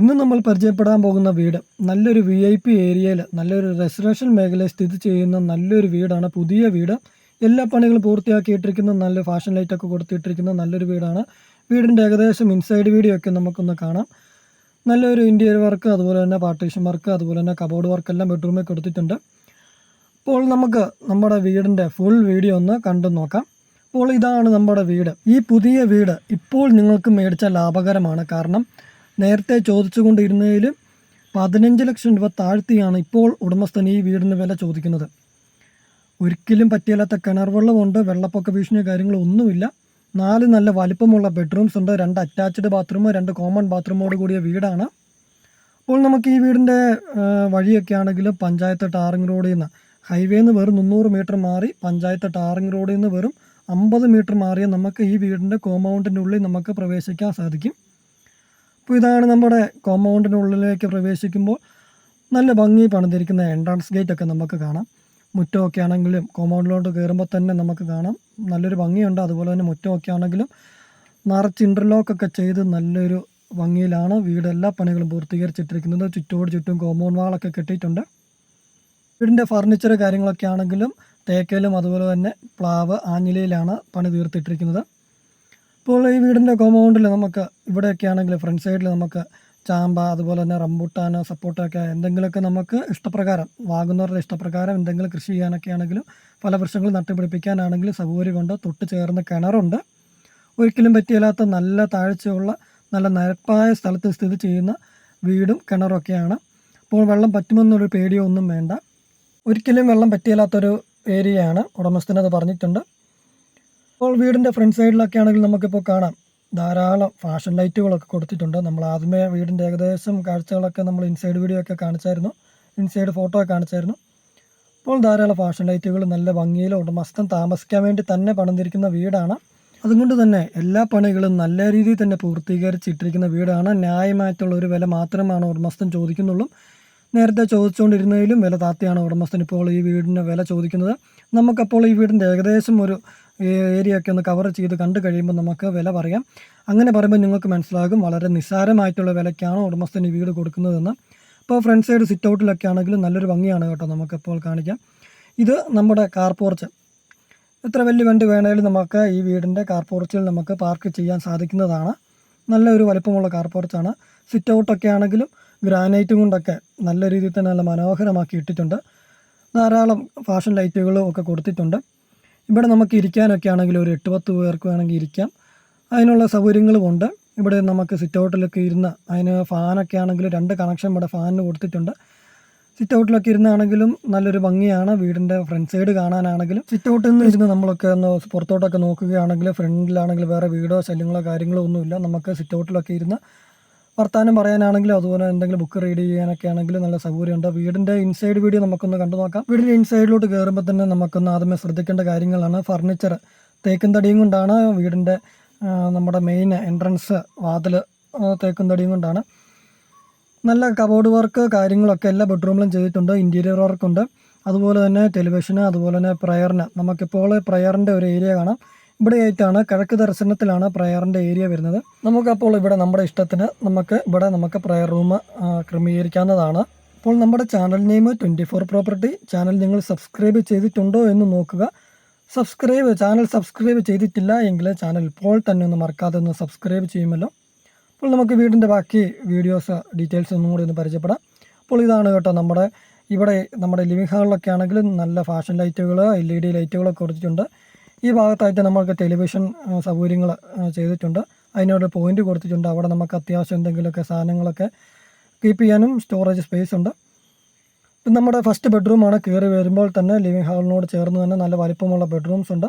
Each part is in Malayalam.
ഇന്ന് നമ്മൾ പരിചയപ്പെടാൻ പോകുന്ന വീട് നല്ലൊരു വി ഐ പി ഏരിയയിൽ നല്ലൊരു റെസിഡൻഷ്യൽ മേഖലയിൽ സ്ഥിതി ചെയ്യുന്ന നല്ലൊരു വീടാണ്. പുതിയ വീട്. എല്ലാ പണികളും പൂർത്തിയാക്കിയിട്ടിരിക്കുന്ന നല്ല ഫാഷൻ ലൈറ്റൊക്കെ കൊടുത്തിട്ടിരിക്കുന്ന നല്ലൊരു വീടാണ്. വീടിന്റെ ഏകദേശം ഇൻസൈഡ് വീഡിയോ ഒക്കെ നമുക്കൊന്ന് കാണാം. നല്ലൊരു ഇന്റീരിയർ വർക്ക് അതുപോലെ തന്നെ പാർട്ടീഷൻ വർക്ക് അതുപോലെ തന്നെ കബോർഡ് വർക്ക് എല്ലാം ബെഡ്റൂമിൽ കൊടുത്തിട്ടുണ്ട്. അപ്പോൾ നമുക്ക് നമ്മുടെ വീടിന്റെ ഫുൾ വീഡിയോ ഒന്ന് കണ്ടു നോക്കാം. അപ്പോൾ ഇതാണ് നമ്മുടെ വീട്. ഈ പുതിയ വീട് ഇപ്പോൾ നിങ്ങൾക്ക് മേടിച്ച ലാഭകരമാണ്. കാരണം നേരത്തെ ചോദിച്ചുകൊണ്ടിരുന്നതിൽ പതിനഞ്ച് ലക്ഷം രൂപ താഴ്ത്തിയാണ് ഇപ്പോൾ ഉടമസ്ഥൻ ഈ വീടിന് വില ചോദിക്കുന്നത്. ഒരിക്കലും പറ്റിയില്ലാത്ത കിണർ വെള്ളമുണ്ട് വെള്ളപ്പൊക്ക ഭീഷണിയോ കാര്യങ്ങളോ ഒന്നുമില്ല. നാല് നല്ല വലിപ്പമുള്ള ബെഡ്റൂംസ് ഉണ്ട് രണ്ട് അറ്റാച്ച്ഡ് ബാത്റൂം രണ്ട് കോമൺ ബാത്റൂമോട് കൂടിയ വീടാണ്. അപ്പോൾ നമുക്ക് ഈ വീടിന്റെ വഴിയൊക്കെ ആണെങ്കിലും പഞ്ചായത്ത് ടാറിംഗ് റോഡിൽ നിന്ന് ഹൈവേയിൽ നിന്ന് വെറും മുന്നൂറ് മീറ്റർ മാറി പഞ്ചായത്ത് ടാറിംഗ് റോഡിൽ നിന്ന് വെറും അമ്പത് മീറ്റർ മാറിയ നമുക്ക് ഈ വീടിന്റെ കോമ്പൗണ്ടിന്റെ ഉള്ളിൽ നമുക്ക് പ്രവേശിക്കാൻ സാധിക്കും. അപ്പോൾ ഇതാണ് നമ്മുടെ കോമ്പൗണ്ടിനുള്ളിലേക്ക് പ്രവേശിക്കുമ്പോൾ നല്ല ഭംഗി പണിതിരിക്കുന്ന എൻട്രൻസ് ഗേറ്റ് ഒക്കെ നമുക്ക് കാണാം. മുറ്റമൊക്കെ ആണെങ്കിലും കോമ്പൗണ്ടിലോട്ട് കയറുമ്പോൾ തന്നെ നമുക്ക് കാണാം. നല്ലൊരു ഭംഗിയുണ്ട്. അതുപോലെ തന്നെ മുറ്റമൊക്കെ ആണെങ്കിലും നിറച്ച് ഇന്റർലോക്കൊക്കെ ചെയ്ത് നല്ലൊരു ഭംഗിയിലാണ് വീട് എല്ലാ പണികളും പൂർത്തീകരിച്ചിട്ടിരിക്കുന്നത്. ചുറ്റോട് ചുറ്റും കോമ്പൗണ്ട് വാളൊക്കെ കെട്ടിയിട്ടുണ്ട്. വീടിന്റെ ഫർണിച്ചർ കാര്യങ്ങളൊക്കെ ആണെങ്കിലും തേക്കയിലും അതുപോലെ തന്നെ പ്ലാവ് ആഞ്ഞിലയിലാണ് പണി തീർത്തിട്ടിരിക്കുന്നത്. ഇപ്പോൾ ഈ വീടിന്റെ കോമ്പൗണ്ടിൽ നമുക്ക് ഇവിടെയൊക്കെ ആണെങ്കിൽ ഫ്രണ്ട് സൈഡിൽ നമുക്ക് ചാമ്പ അതുപോലെ തന്നെ റംബൂട്ടാൻ സപ്പോർട്ടൊക്കെ എന്തെങ്കിലുമൊക്കെ നമുക്ക് ഇഷ്ടപ്രകാരം വാങ്ങുന്നവരുടെ ഇഷ്ടപ്രകാരം എന്തെങ്കിലും കൃഷി ചെയ്യാനൊക്കെ ആണെങ്കിലും പല വൃക്ഷങ്ങൾ നട്ടുപിടിപ്പിക്കാനാണെങ്കിലും സൗകര്യമുണ്ട് തൊട്ട് ചേർന്ന് കിണറുണ്ട്. ഒരിക്കലും പറ്റിയില്ലാത്ത നല്ല താഴ്ചയുള്ള നല്ല നിരപ്പായ സ്ഥലത്ത് സ്ഥിതി ചെയ്യുന്ന വീടും കിണറൊക്കെയാണ്. അപ്പോൾ വെള്ളം പറ്റുമെന്നൊരു പേടിയോ ഒന്നും വേണ്ട. ഒരിക്കലും വെള്ളം പറ്റിയില്ലാത്തൊരു ഏരിയയാണ്. ഉടമസ്ഥനത് പറഞ്ഞിട്ടുണ്ട്. അപ്പോൾ വീടിന്റെ ഫ്രണ്ട് സൈഡിലൊക്കെ ആണെങ്കിൽ നമുക്കിപ്പോൾ കാണാം. ധാരാളം ഫാഷൻ ലൈറ്റുകളൊക്കെ കൊടുത്തിട്ടുണ്ട്. നമ്മൾ ആദ്യമേ വീടിന്റെ ഏകദേശം കാഴ്ചകളൊക്കെ നമ്മൾ ഇൻസൈഡ് വീഡിയോ ഒക്കെ കാണിച്ചായിരുന്നു. Inside photo കാണിച്ചായിരുന്നു. അപ്പോൾ ധാരാളം ഫാഷൻ ലൈറ്റുകൾ നല്ല ഭംഗിയിൽ മസ്തം താമസിക്കാൻ വേണ്ടി തന്നെ പണിതിരിക്കുന്ന വീടാണ്. അതുകൊണ്ട് തന്നെ എല്ലാ പണികളും നല്ല രീതിയിൽ തന്നെ പൂർത്തീകരിച്ചിട്ടിരിക്കുന്ന വീടാണ്. ന്യായമായിട്ടുള്ള ഒരു വില മാത്രമാണ് ഉടമസ്ഥൻ ചോദിക്കുന്നുള്ളൂ. നേരത്തെ ചോദിച്ചുകൊണ്ടിരുന്നതിലും വില താത്തിയാണ് ഉടമസ്ഥൻ ഇപ്പോൾ ഈ വീടിന്റെ വില ചോദിക്കുന്നത്. നമുക്കപ്പോൾ ഈ വീടിന്റെ ഏകദേശം ഒരു ഏരിയ ഒക്കെ ഒന്ന് കവർ ചെയ്ത് കണ്ടു കഴിയുമ്പോൾ നമുക്ക് വില പറയാം. അങ്ങനെ പറയുമ്പോൾ നിങ്ങൾക്ക് മനസ്സിലാകും വളരെ നിസ്സാരമായിട്ടുള്ള വിലയ്ക്കാണ് ഉടമസ്ഥന് വീട് കൊടുക്കുന്നതെന്ന്. ഇപ്പോൾ ഫ്രണ്ട് സൈഡ് സിറ്റ് ഔട്ടിലൊക്കെ ആണെങ്കിലും നല്ലൊരു ഭംഗിയാണ് കേട്ടോ നമുക്കിപ്പോൾ കാണിക്കാം. ഇത് നമ്മുടെ കാർ പോർച്ച് എത്ര വലിയ വണ്ടി വേണേലും നമുക്ക് ഈ വീടിന്റെ കാർ പോർച്ചിൽ നമുക്ക് പാർക്ക് ചെയ്യാൻ സാധിക്കുന്നതാണ്. നല്ലൊരു വലിപ്പമുള്ള കാർ പോർച്ചാണ് സിറ്റ് ഔട്ടൊക്കെ ആണെങ്കിലും ഗ്രാനൈറ്റും കൊണ്ടൊക്കെ നല്ല രീതിയിൽ തന്നെ നല്ല മനോഹരമാക്കി ഇട്ടിട്ടുണ്ട്. ധാരാളം ഫാഷൻ ലൈറ്റുകളും ഒക്കെ കൊടുത്തിട്ടുണ്ട്. ഇവിടെ നമുക്ക് ഇരിക്കാനൊക്കെ ആണെങ്കിൽ ഒരു എട്ട് പത്ത് പേർക്ക് വേണമെങ്കിൽ ഇരിക്കാം. അതിനുള്ള സൗകര്യങ്ങളുമുണ്ട് ഇവിടെ നമുക്ക് സിറ്റ് ഔട്ടിലൊക്കെ ഇരുന്ന് അതിന് ഫാനൊക്കെ ആണെങ്കിൽ രണ്ട് കണക്ഷൻ ഇവിടെ ഫാനിന് കൊടുത്തിട്ടുണ്ട്. സിറ്റ് ഔട്ടിലൊക്കെ ഇരുന്നാണെങ്കിലും നല്ലൊരു ഭംഗിയാണ്. വീടിന്റെ ഫ്രണ്ട് സൈഡ് കാണാനാണെങ്കിലും സിറ്റ് ഔട്ടിൽ നിന്ന് ഇരുന്ന് നമ്മളൊക്കെ ഒന്ന് പുറത്തോട്ടൊക്കെ നോക്കുകയാണെങ്കിൽ ഫ്രണ്ടിലാണെങ്കിൽ വേറെ വീടോ ശല്യങ്ങളോ കാര്യങ്ങളോ ഒന്നുമില്ല. നമുക്ക് സിറ്റ് ഔട്ടിലൊക്കെ ഇരുന്ന് വർത്താനം പറയാനാണെങ്കിലും അതുപോലെ എന്തെങ്കിലും ബുക്ക് റീഡ് ചെയ്യാനൊക്കെ ആണെങ്കിലും നല്ല സൗകര്യമുണ്ട്. വീടിന്റെ ഇൻസൈഡ് വീഡിയോ നമുക്കൊന്ന് കണ്ടു നോക്കാം. വീടിന്റെ ഇൻസൈഡിലോട്ട് കയറുമ്പോൾ തന്നെ നമുക്കൊന്ന് ആദ്യമേ ശ്രദ്ധിക്കേണ്ട കാര്യങ്ങളാണ്. ഫർണിച്ചർ തേക്കും തടിയും കൊണ്ടാണ് വീടിന്റെ നമ്മുടെ മെയിൻ എൻട്രൻസ് വാതിൽ തേക്കും തടിയും കൊണ്ടാണ്. നല്ല കബോർഡ് വർക്ക് കാര്യങ്ങളൊക്കെ എല്ലാ ബെഡ്റൂമിലും ചെയ്തിട്ടുണ്ട്. ഇന്റീരിയർ വർക്കുണ്ട് അതുപോലെ തന്നെ ടെലിവിഷന് അതുപോലെ തന്നെ പ്രയറിന് നമുക്കിപ്പോൾ പ്രയറിന്റെ ഒരു ഏരിയ കാണാം. ഇവിടെ ആയിട്ടാണ് കിഴക്ക് ദർശനത്തിലാണ് പ്രയറിന്റെ ഏരിയ വരുന്നത്. നമുക്കപ്പോൾ ഇവിടെ നമ്മുടെ ഇഷ്ടത്തിന് നമുക്ക് ഇവിടെ നമുക്ക് പ്രയർ റൂം ക്രമീകരിക്കാവുന്നതാണ്. അപ്പോൾ നമ്മുടെ channel name twenty four property. Channel നിങ്ങൾ സബ്സ്ക്രൈബ് ചെയ്തിട്ടുണ്ടോ എന്ന് നോക്കുക. സബ്സ്ക്രൈബ് ചാനൽ സബ്സ്ക്രൈബ് ചെയ്തിട്ടില്ല എങ്കിൽ ചാനൽ ഇപ്പോൾ തന്നെ ഒന്ന് മറക്കാതെ ഒന്ന് സബ്സ്ക്രൈബ് ചെയ്യുമല്ലോ. അപ്പോൾ നമുക്ക് വീടിന്റെ ബാക്കി വീഡിയോസ് ഡീറ്റെയിൽസ് ഒന്നും കൂടി ഒന്ന് പരിചയപ്പെടാം. അപ്പോൾ ഇതാണ് കേട്ടോ നമ്മുടെ ഇവിടെ നമ്മുടെ ലിവിംഗ് ഹാളിലൊക്കെ ആണെങ്കിലും നല്ല ഫാഷൻ ലൈറ്റുകൾ എൽ ഇ ഡി ലൈറ്റുകളൊക്കെ കൊടുത്തിട്ടുണ്ട്. ഈ ഭാഗത്തായിട്ട് നമ്മൾക്ക് ടെലിവിഷൻ സൗകര്യങ്ങൾ ചെയ്തിട്ടുണ്ട്. അതിനോട് പോയിന്റ് കൊടുത്തിട്ടുണ്ട്. അവിടെ നമുക്ക് അത്യാവശ്യം എന്തെങ്കിലുമൊക്കെ സാധനങ്ങളൊക്കെ കീപ്പ് ചെയ്യാനും സ്റ്റോറേജ് സ്പേസ് ഉണ്ട്. ഇപ്പം നമ്മുടെ ഫസ്റ്റ് ബെഡ്റൂമാണ് കയറി വരുമ്പോൾ തന്നെ ലിവിങ് ഹാളിനോട് ചേർന്ന് തന്നെ നല്ല വലിപ്പമുള്ള ബെഡ്റൂംസ് ഉണ്ട്.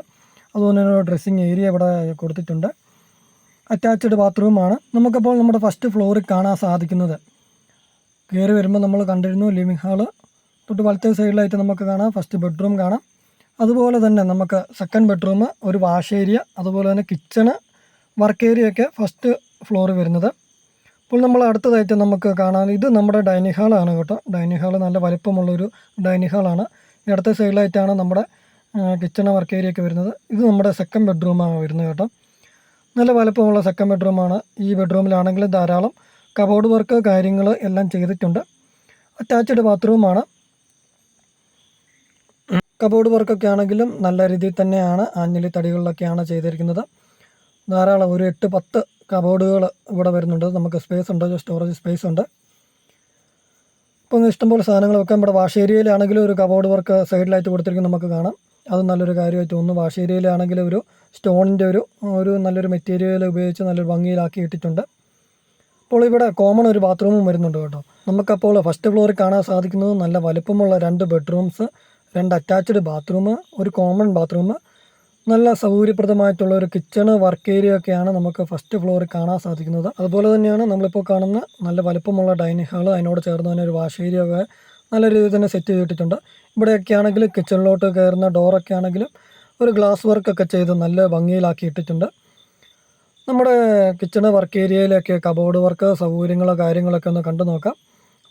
അതുപോലെ തന്നെ ഡ്രസ്സിങ് ഏരിയ ഇവിടെ കൊടുത്തിട്ടുണ്ട്. അറ്റാച്ച്ഡ് ബാത്റൂമാണ് നമുക്കപ്പോൾ നമ്മുടെ ഫസ്റ്റ് ഫ്ലോറിൽ കാണാൻ സാധിക്കുന്നത്. കയറി വരുമ്പോൾ നമ്മൾ കണ്ടിരുന്നു ലിവിങ് ഹാൾ തൊട്ട് വലത്തെ സൈഡിലായിട്ട് നമുക്ക് കാണാം. ഫസ്റ്റ് ബെഡ്റൂം കാണാം. അതുപോലെ തന്നെ നമുക്ക് സെക്കൻഡ് ബെഡ്റൂം ഒരു വാഷ് ഏരിയ അതുപോലെ തന്നെ കിച്ചണ് വർക്ക് ഏരിയ ഒക്കെ ഫസ്റ്റ് ഫ്ലോർ വരുന്നത്. അപ്പോൾ നമ്മൾ അടുത്തതായിട്ട് നമുക്ക് കാണാൻ ഇത് നമ്മുടെ ഡൈനിങ് ഹാളാണ് കേട്ടോ. ഡൈനിങ് ഹാൾ നല്ല വലിപ്പമുള്ളൊരു ഡൈനിങ് ഹാളാണ് ഇടത്തെ സൈഡിലായിട്ടാണ് നമ്മുടെ കിച്ചണ് വർക്ക് ഏരിയ ഒക്കെ വരുന്നത്. ഇത് നമ്മുടെ സെക്കൻഡ് ബെഡ്റൂമാണ് വരുന്നത് കേട്ടോ. നല്ല വലിപ്പമുള്ള സെക്കൻഡ് ബെഡ്റൂമാണ് ഈ ബെഡ്റൂമിലാണെങ്കിലും ധാരാളം കബോർഡ് വർക്ക് കാര്യങ്ങൾ എല്ലാം ചെയ്തിട്ടുണ്ട്. അറ്റാച്ച്ഡ് ബാത്റൂമാണ് കബോർഡ് വർക്കൊക്കെ ആണെങ്കിലും നല്ല രീതിയിൽ തന്നെയാണ് ആഞ്ഞിലി തടികളിലൊക്കെയാണ് ചെയ്തിരിക്കുന്നത്. ധാരാളം ഒരു എട്ട് പത്ത് കബോർഡുകൾ ഇവിടെ വരുന്നുണ്ട്. നമുക്ക് സ്പേസ് ഉണ്ട് സ്റ്റോറേജ് സ്പേസ് ഉണ്ട്. ഇപ്പം ഇഷ്ടംപോലെ സാധനങ്ങൾ വെക്കാൻ ഇവിടെ വാഷ് ഏരിയയിലാണെങ്കിലും ഒരു കബോർഡ് വർക്ക് സൈഡിലായിട്ട് കൊടുത്തിരിക്കുന്നത് നമുക്ക് കാണാം. അത് നല്ലൊരു കാര്യമായിട്ട് തോന്നുന്നു. വാഷ് ഏരിയയിലാണെങ്കിൽ ഒരു സ്റ്റോണിന്റെ ഒരു ഒരു നല്ലൊരു മെറ്റീരിയൽ ഉപയോഗിച്ച് നല്ലൊരു ഭംഗിയിലാക്കി ഇട്ടിട്ടുണ്ട്. അപ്പോൾ ഇവിടെ കോമൺ ഒരു ബാത്റൂമും വരുന്നുണ്ട് കേട്ടോ. നമുക്കപ്പോൾ ഫസ്റ്റ് ഫ്ലോറിൽ കാണാൻ സാധിക്കുന്നത് നല്ല വലുപ്പമുള്ള രണ്ട് ബെഡ്റൂംസ് രണ്ട് അറ്റാച്ച്ഡ് ബാത്റൂം ഒരു കോമൺ ബാത്റൂം നല്ല സൗകര്യപ്രദമായിട്ടുള്ള ഒരു കിച്ചണ് വർക്ക് ഏരിയ ഒക്കെയാണ് നമുക്ക് ഫസ്റ്റ് ഫ്ലോറിൽ കാണാൻ സാധിക്കുന്നത്. അതുപോലെ തന്നെയാണ് നമ്മളിപ്പോൾ കാണുന്ന നല്ല വലുപ്പമുള്ള ഡൈനിങ് ഹാൾ അതിനോട് ചേർന്ന് തന്നെ ഒരു വാഷ് ഏരിയ ഒക്കെ നല്ല രീതിയിൽ തന്നെ സെറ്റ് ചെയ്തിട്ടുണ്ട്. ഇവിടെയൊക്കെ ആണെങ്കിൽ കിച്ചണിലോട്ട് കയറുന്ന ഡോറൊക്കെ ആണെങ്കിലും ഒരു ഗ്ലാസ് വർക്കൊക്കെ ചെയ്ത് നല്ല ഭംഗിയിലാക്കി ഇട്ടിട്ടുണ്ട്. നമ്മുടെ കിച്ചണ് വർക്ക് ഏരിയയിലൊക്കെ കബോർഡ് വർക്ക് സൗകര്യങ്ങളോ കാര്യങ്ങളൊക്കെ ഒന്ന് കണ്ടു നോക്കാം.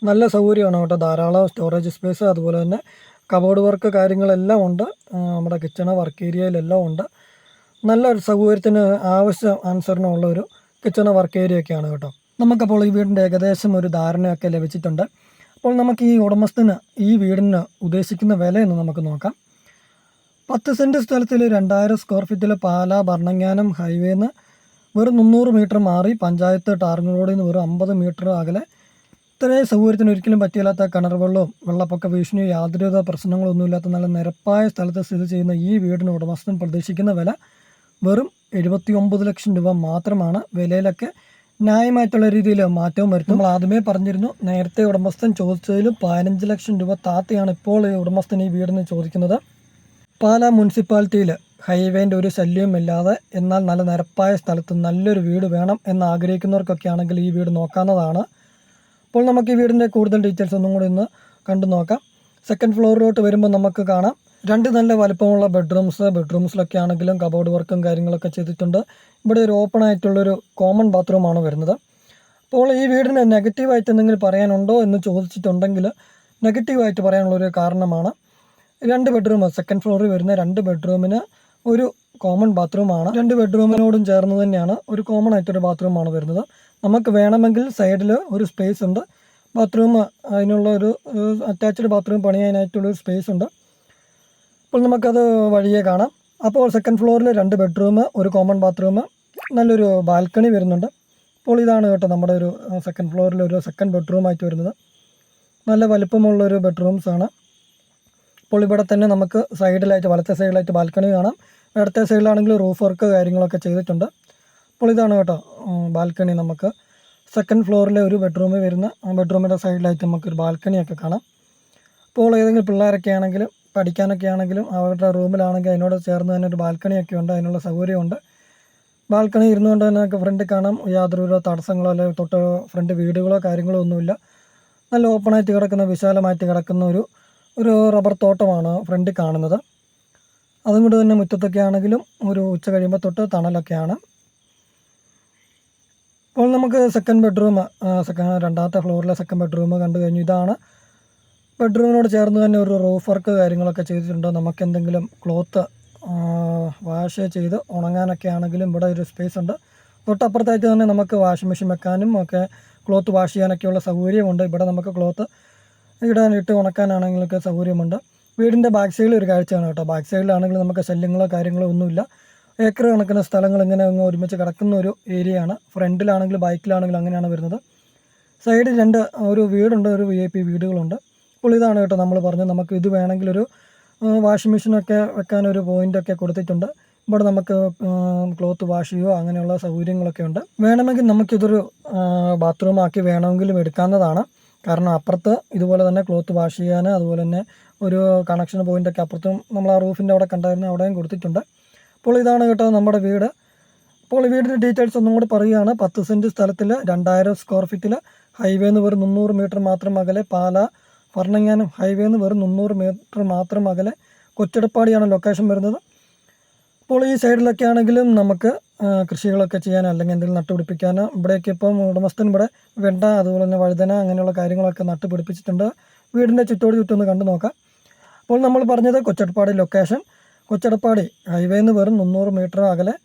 നല്ല സൗകര്യമാണ് കേട്ടോ ധാരാളം സ്റ്റോറേജ് സ്പേസ് അതുപോലെ തന്നെ കബോർഡ് വർക്ക് കാര്യങ്ങളെല്ലാം ഉണ്ട്. നമ്മുടെ കിച്ചണ് വർക്ക് ഏരിയയിലെല്ലാം ഉണ്ട്. നല്ല ഒരു സൗകര്യത്തിന് ആവശ്യം അനുസരണമുള്ള ഒരു കിച്ചണ് വർക്ക് ഏരിയ ഒക്കെയാണ് കേട്ടോ. നമുക്കപ്പോൾ ഈ വീടിന്റെ ഏകദേശം ഒരു ധാരണയൊക്കെ ലഭിച്ചിട്ടുണ്ട്. അപ്പോൾ നമുക്ക് ഈ ഉടമസ്ഥന് ഈ വീടിന് ഉദ്ദേശിക്കുന്ന വിലയെന്ന് നമുക്ക് നോക്കാം. പത്ത് സെന്റ് സ്ഥലത്തിൽ രണ്ടായിരം സ്ക്വയർ ഫീറ്റിൽ പാല ഭരണങ്ങാനം ഹൈവേന്ന് വെറും മുന്നൂറ് മീറ്റർ മാറി പഞ്ചായത്ത് ടാർഗ് റോഡിൽ നിന്ന് വെറും അമ്പത് മീറ്റർ അകലെ ഇത്രയും സൗകര്യത്തിന് ഒരിക്കലും പറ്റിയില്ലാത്ത കിണർ വെള്ളവും വെള്ളപ്പൊക്ക ഭീഷണിയോ യാതൊരുവിധ പ്രശ്നങ്ങളൊന്നുമില്ലാത്ത നല്ല നിരപ്പായ സ്ഥലത്ത് സ്ഥിതി ചെയ്യുന്ന ഈ വീടിന് ഉടമസ്ഥൻ പ്രതീക്ഷിക്കുന്ന വില വെറും എഴുപത്തി ഒമ്പത് ലക്ഷം രൂപ മാത്രമാണ്. വിലയിലൊക്കെ ന്യായമായിട്ടുള്ള രീതിയിൽ മാറ്റവും വരുത്തും. നമ്മൾ ആദ്യമേ പറഞ്ഞിരുന്നു നേരത്തെ ഉടമസ്ഥൻ ചോദിച്ചതിലും പതിനഞ്ച് ലക്ഷം രൂപ താത്തയാണ് ഇപ്പോൾ ഈ ഉടമസ്ഥൻ ഈ വീടിന് ചോദിക്കുന്നത്. പാലാ മുനിസിപ്പാലിറ്റിയിൽ ഹൈവേന്റെ ഒരു ശല്യവുമില്ലാതെ എന്നാൽ നല്ല നിരപ്പായ സ്ഥലത്ത് നല്ലൊരു വീട് വേണം എന്ന് ആഗ്രഹിക്കുന്നവർക്കൊക്കെ ആണെങ്കിൽ ഈ വീട് നോക്കാവുന്നതാണ്. അപ്പോൾ നമുക്ക് ഈ വീടിന്റെ കൂടുതൽ ഡീറ്റെയിൽസ് ഒന്നും കൂടി ഒന്ന് കണ്ടു നോക്കാം. സെക്കൻഡ് ഫ്ലോറിലോട്ട് വരുമ്പോൾ നമുക്ക് കാണാം. രണ്ട് നല്ല വലുപ്പമുള്ള ബെഡ്റൂംസ് ബെഡ്റൂംസിലൊക്കെ ആണെങ്കിലും കബോർഡ് വർക്കും കാര്യങ്ങളൊക്കെ ചെയ്തിട്ടുണ്ട്. ഇവിടെ ഒരു ഓപ്പൺ ആയിട്ടുള്ളൊരു കോമൺ ബാത്റൂമാണ് വരുന്നത്. അപ്പോൾ ഈ വീടിന് നെഗറ്റീവായിട്ട് എന്തെങ്കിലും പറയാനുണ്ടോ എന്ന് ചോദിച്ചിട്ടുണ്ടെങ്കിൽ നെഗറ്റീവായിട്ട് പറയാനുള്ളൊരു കാരണമാണ്. രണ്ട് ബെഡ്റൂം സെക്കൻഡ് ഫ്ലോറിൽ വരുന്ന രണ്ട് ബെഡ്റൂമിന് ഒരു കോമൺ ബാത്റൂമാണ് രണ്ട് ബെഡ്റൂമിനോടും ചേർന്ന് തന്നെയാണ് ഒരു കോമൺ ആയിട്ടൊരു ബാത്റൂമാണ് വരുന്നത്. നമുക്ക് വേണമെങ്കിൽ സൈഡിൽ ഒരു സ്പേസ് ഉണ്ട്. ബാത്റൂം അതിനുള്ള ഒരു അറ്റാച്ച്ഡ് ബാത്റൂം പണിയാനായിട്ടുള്ളൊരു സ്പേസ് ഉണ്ട്. അപ്പോൾ നമുക്കത് വഴിയെ കാണാം. അപ്പോൾ സെക്കൻഡ് ഫ്ലോറിൽ രണ്ട് ബെഡ്റൂം ഒരു കോമൺ ബാത്റൂം നല്ലൊരു ബാൽക്കണി വരുന്നുണ്ട്. അപ്പോൾ ഇതാണ് കേട്ടോ നമ്മുടെ ഒരു സെക്കൻഡ് ഫ്ലോറിൽ ഒരു സെക്കൻഡ് ബെഡ്റൂം ആയിട്ട് വരുന്നത്. നല്ല വലിപ്പമുള്ളൊരു ബെഡ്റൂംസ് ആണ്. അപ്പോൾ ഇവിടെ തന്നെ നമുക്ക് സൈഡിലായിട്ട് വലത്തെ സൈഡിലായിട്ട് ബാൽക്കണി കാണാം. ഇടത്തെ സൈഡിലാണെങ്കിൽ റൂഫ് വർക്ക് കാര്യങ്ങളൊക്കെ ചെയ്തിട്ടുണ്ട്. അപ്പോൾ ഇതാണ് കേട്ടോ ബാൽക്കണി നമുക്ക്. സെക്കൻഡ് ഫ്ലോറിലെ ഒരു ബെഡ്റൂമിൽ വരുന്ന ബെഡ്റൂമിന്റെ സൈഡിലായിട്ട് നമുക്കൊരു ബാൽക്കണിയൊക്കെ കാണാം. അപ്പോൾ ഏതെങ്കിലും പിള്ളേരൊക്കെ ആണെങ്കിലും പഠിക്കാനൊക്കെ ആണെങ്കിലും അവരുടെ റൂമിലാണെങ്കിൽ അതിനോട് ചേർന്ന് തന്നെ ഒരു ബാൽക്കണിയൊക്കെ ഉണ്ട് അതിനുള്ള സൗകര്യമുണ്ട്. ബാൽക്കണി ഇരുന്നുകൊണ്ട് തന്നെ നമുക്ക് ഫ്രണ്ട് കാണാം. യാതൊരു തടസ്സങ്ങളോ അല്ലെങ്കിൽ തൊട്ട് ഫ്രണ്ട് വീടുകളോ കാര്യങ്ങളോ ഒന്നുമില്ല. നല്ല ഓപ്പണായിട്ട് കിടക്കുന്ന വിശാലമായിട്ട് കിടക്കുന്ന ഒരു ഒരു റബ്ബർ തോട്ടമാണ് ഫ്രണ്ടിൽ കാണുന്നത്. അതും കൊണ്ട് തന്നെ മുറ്റത്തൊക്കെ ആണെങ്കിലും ഒരു ഉച്ച കഴിയുമ്പോൾ തൊട്ട് തണലൊക്കെയാണ്. അപ്പോൾ നമുക്ക് സെക്കൻഡ് ബെഡ്റൂം സെക്കൻഡ് രണ്ടാമത്തെ ഫ്ലോറിലെ സെക്കൻഡ് ബെഡ്റൂം കണ്ടു കഴിഞ്ഞു. ഇതാണ് ബെഡ്റൂമിനോട് ചേർന്ന് തന്നെ ഒരു റൂഫ് വർക്ക് കാര്യങ്ങളൊക്കെ ചെയ്തിട്ടുണ്ട്. നമുക്ക് എന്തെങ്കിലും ക്ലോത്ത് വാഷ് ചെയ്ത് ഉണങ്ങാനൊക്കെ ആണെങ്കിലും ഇവിടെ ഒരു സ്പേസ് ഉണ്ട്. തൊട്ടപ്പുറത്തായിട്ട് തന്നെ നമുക്ക് വാഷിംഗ് മെഷീൻ വെക്കാനും ഒക്കെ ക്ലോത്ത് വാഷ് ചെയ്യാനൊക്കെയുള്ള സൗകര്യമുണ്ട്. ഇവിടെ നമുക്ക് ക്ലോത്ത് ഇടാനിട്ട് ഉണക്കാനാണെങ്കിലൊക്കെ സൗകര്യമുണ്ട്. വീടിന്റെ ബാക്ക് സൈഡിൽ ഒരു കാഴ്ചയാണ് കേട്ടോ. ബാക്ക് സൈഡിലാണെങ്കിൽ നമുക്ക് ശല്യങ്ങളോ കാര്യങ്ങളോ ഒന്നുമില്ല. ഏക്കർ കണക്കിന് സ്ഥലങ്ങൾ ഇങ്ങനെ അങ്ങ് ഒരുമിച്ച് കിടക്കുന്ന ഒരു ഏരിയയാണ് ഫ്രണ്ടിലാണെങ്കിലും ബൈക്കിലാണെങ്കിലും അങ്ങനെയാണ് വരുന്നത്. സൈഡിൽ രണ്ട് ഒരു വീടുണ്ട് ഒരു വി ഐ പി വീടുകളുണ്ട്. അപ്പോൾ ഇതാണ് കേട്ടോ നമ്മൾ പറഞ്ഞത്. നമുക്ക് ഇത് വേണമെങ്കിൽ ഒരു വാഷിംഗ് മെഷീനൊക്കെ വെക്കാൻ ഒരു പോയിന്റൊക്കെ കൊടുത്തിട്ടുണ്ട്. ഇവിടെ നമുക്ക് ക്ലോത്ത് വാഷ് ചെയ്യുകയോ അങ്ങനെയുള്ള സൗകര്യങ്ങളൊക്കെ ഉണ്ട്. വേണമെങ്കിൽ നമുക്കിതൊരു ബാത്റൂമാക്കി വേണമെങ്കിലും എടുക്കാവുന്നതാണ്. കാരണം അപ്പുറത്ത് ഇതുപോലെ തന്നെ ക്ലോത്ത് വാഷ് ചെയ്യാൻ അതുപോലെ തന്നെ ഒരു കണക്ഷൻ പോയിന്റൊക്കെ അപ്പുറത്തും നമ്മൾ ആ റൂഫിന്റെ അവിടെ കണ്ടായിരുന്നു അവിടെയും കൊടുത്തിട്ടുണ്ട്. അപ്പോൾ ഇതാണ് കേട്ടോ നമ്മുടെ വീട്. അപ്പോൾ ഈ വീടിന്റെ ഡീറ്റെയിൽസ് ഒന്നും കൂടി പറയുകയാണ്. പത്ത് സെന്റ് സ്ഥലത്തിൽ രണ്ടായിരം സ്ക്വയർ ഫീറ്റിൽ ഹൈവേ നിന്ന് വെറും മുന്നൂറ് മീറ്റർ മാത്രം അകലെ പാല ഭരണങ്ങാനം ഹൈവേ നിന്ന് വെറും മുന്നൂറ് മീറ്റർ മാത്രം അകലെ കൊച്ചടപ്പാടിയാണ് ലൊക്കേഷൻ വരുന്നത്. അപ്പോൾ ഈ സൈഡിലൊക്കെ ആണെങ്കിലും നമുക്ക് കൃഷികളൊക്കെ ചെയ്യാൻ അല്ലെങ്കിൽ എന്തെങ്കിലും നട്ടുപിടിപ്പിക്കാനോ ഇവിടെയൊക്കെ ഇപ്പം ഉടമസ്ഥൻ ഇവിടെ വെണ്ട അതുപോലെ തന്നെ വഴുതന അങ്ങനെയുള്ള കാര്യങ്ങളൊക്കെ നട്ടുപിടിപ്പിച്ചിട്ടുണ്ട്. വീടിന്റെ ചുറ്റോട് ചുറ്റും ഒന്ന് കണ്ടു നോക്കാം. അപ്പോൾ നമ്മൾ പറഞ്ഞത് കൊച്ചടപ്പാടി ലൊക്കേഷൻ. കൊച്ചടപ്പാടി ഹൈവേന്ന് വെറും മുന്നൂറ് മീറ്റർ അകലെ.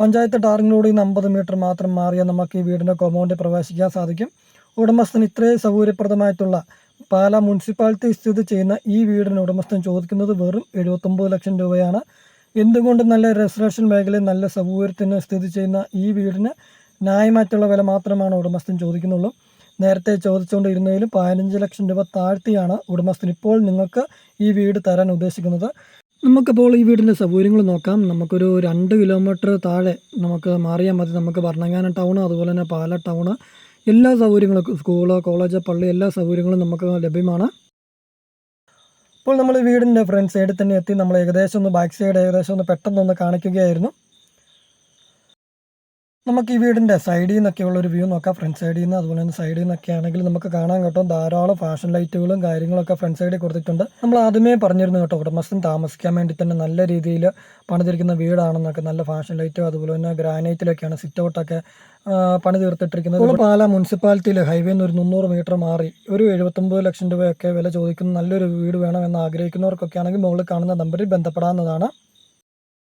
പഞ്ചായത്ത് ടാറിങ്ങിലൂടെ നിന്ന് അമ്പത് മീറ്റർ മാത്രം മാറിയാൽ നമുക്ക് ഈ വീടിന്റെ കോമ്പൗണ്ടിൽ പ്രവേശിക്കാൻ സാധിക്കും. ഉടമസ്ഥന് ഇത്രയും സൗകര്യപ്രദമായിട്ടുള്ള പാലാ മുനിസിപ്പാലിറ്റി സ്ഥിതി ചെയ്യുന്ന ഈ വീടിന് ഉടമസ്ഥൻ ചോദിക്കുന്നത് വെറും എഴുപത്തൊമ്പത് ലക്ഷം രൂപയാണ്. എന്തുകൊണ്ട് നല്ല റെസിഡൻഷ്യൽ മേഖലയിൽ നല്ല സൗകര്യത്തിന് സ്ഥിതി ചെയ്യുന്ന ഈ വീടിന് ന്യായമായിട്ടുള്ള വില മാത്രമാണ് ഉടമസ്ഥൻ ചോദിക്കുന്നുള്ളൂ. നേരത്തെ ചോദിച്ചുകൊണ്ടിരുന്നതിലും പതിനഞ്ച് ലക്ഷം രൂപ താഴ്ത്തിയാണ് ഉടമസ്ഥൻ ഇപ്പോൾ നിങ്ങൾക്ക് ഈ വീട് തരാൻ ഉദ്ദേശിക്കുന്നത്. നമുക്കപ്പോൾ ഈ വീടിന്റെ സൗകര്യങ്ങൾ നോക്കാം. നമുക്കൊരു രണ്ട് കിലോമീറ്റർ താഴെ നമുക്ക് മാറിയാൽ മതി. നമുക്ക് ഭരണങ്ങാനം ടൗൺ അതുപോലെ തന്നെ പാല ടൗൺ എല്ലാ സൗകര്യങ്ങളും സ്കൂൾ കോളേജ് പള്ളി എല്ലാ സൗകര്യങ്ങളും നമുക്ക് ലഭ്യമാണ്. ഇപ്പോൾ നമ്മൾ വീടിന്റെ ഫ്രണ്ട് സൈഡിൽ തന്നെ എത്തി. നമ്മൾ ഏകദേശം ഒന്ന് ബാക്ക് സൈഡ് ഏകദേശം ഒന്ന് പെട്ടെന്ന് ഒന്ന് കാണിക്കുകയായിരുന്നു. നമുക്ക് ഈ വീടിന്റെ സൈഡിൽ നിന്നൊക്കെ ഒരു വ്യൂ നോക്കാം. ഫ്രണ്ട് സൈഡിൽ നിന്ന് അതുപോലെ തന്നെ സൈഡിൽ നിന്നൊക്കെ ആണെങ്കിൽ നമുക്ക് കാണാൻ കേട്ടോ. ധാരാളം ഫാഷൻ ലൈറ്റുകളും കാര്യങ്ങളൊക്കെ ഫ്രണ്ട് സൈഡിൽ കൊടുത്തിട്ടുണ്ട്. നമ്മൾ ആദ്യമേ പറഞ്ഞിരുന്നു കേട്ടോ ഉടമസ്ഥൻ താമസിക്കാൻ വേണ്ടി തന്നെ നല്ല രീതിയിൽ പണിതിരിക്കുന്ന വീടാണെന്നൊക്കെ. നല്ല ഫാഷൻ ലൈറ്റും അതുപോലെ തന്നെ ഗ്രാനൈറ്റിലൊക്കെയാണ് സിറ്റ് ഔട്ടൊക്കെ പണി തീർത്തിട്ടിരിക്കുന്നത്. പാല മുനിസിപ്പാലിറ്റിയിൽ ഹൈവേ നിന്ന് ഒരു മുന്നൂറ് മീറ്റർ മാറി. ഒരു എഴുപത്തൊമ്പത് ലക്ഷം രൂപയൊക്കെ വില ചോദിക്കുന്ന നല്ലൊരു വീട് വേണമെന്ന് ആഗ്രഹിക്കുന്നവർക്കൊക്കെ ആണെങ്കിൽ മുകളിൽ കാണുന്ന നമ്പറിൽ ബന്ധപ്പെടാവുന്നതാണ്.